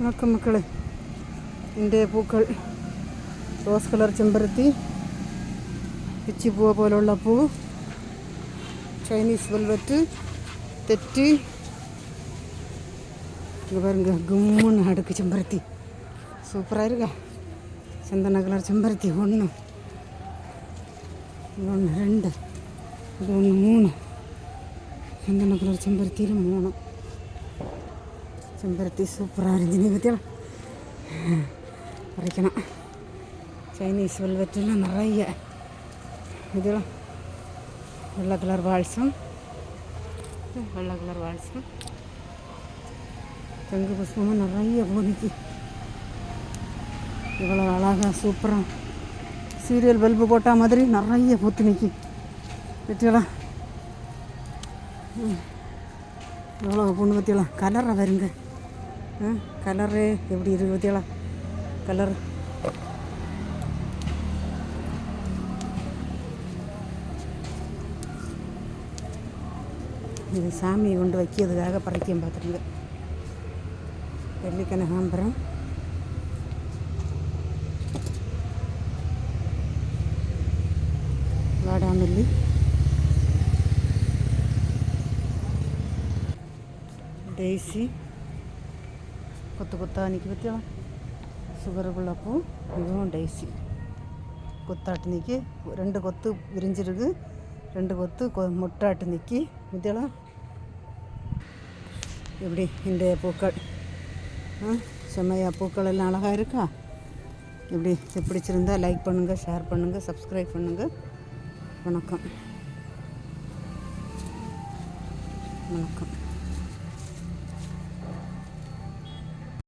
வணக்கம் மக்களே இன்றைய പൂക്കൾ റോസ് കളർ ചെമ്പരത്തി പിച്ചിപ്പൂവ പോലുള്ള പൂ ചൈനീസ് വെൽവെറ്റ് തെറ്റി இங்கே பாருங்க கும்முன்னு அடுக்கு செம்பருத்தி சூப்பராக இருக்கா சந்தன கலர் செம்பருத்தி ஒன்று இது ஒன்று ரெண்டு இது ஒன்று மூணு சந்தன கலர் செம்பருத்தியில் மூணு செம்பருத்தி சூப்பராக இருந்துச்சு பற்றியெல்லாம் பறிக்கணும் சைனீஸ் வெல்வெட்டில் நிறைய இதெல்லாம் வெள்ளை கலர் வால்சம் வெள்ளை கலர் வால்சம் தங்க புஷ்பமும் நிறைய பூனிக்கு இவ்வளோ அழகாக சூப்பராக சீரியல் பல்பு போட்டால் மாதிரி நிறைய பூத்து நிற்கி பற்றியெல்லாம் எவ்வளோ பொண்ணு பற்றியெல்லாம் கலரை வருங்க கலரு எப்படி இருக்கு பற்றியெல்லாம் கலர். இது சாமி கொண்டு வைக்கிறதுக்காக பறிக்கம் பார்த்துருங்க. வெள்ளி கனகாம்பரம் வாடாமல்லி. டெய்ஸி கொத்து கொத்தா நிற்க பற்றியா சுகருக்குள்ள பூ இதுவும் டெய்ஸி கொத்தாட்டு நிற்கி ரெண்டு கொத்து விரிஞ்சிருக்கு. ரெண்டு கொத்து கொ முட்டாட்டு நிற்கி இதெல்லாம் இப்படி இந்த பூக்கள்? செம்மையா பூக்கள் எல்லாம் அழகாக இருக்கா? இப்படி இது பிடிச்சிருந்தா லைக் பண்ணுங்கள் ஷேர் பண்ணுங்கள் சப்ஸ்கிரைப் பண்ணுங்கள் வணக்கம். வணக்கம்.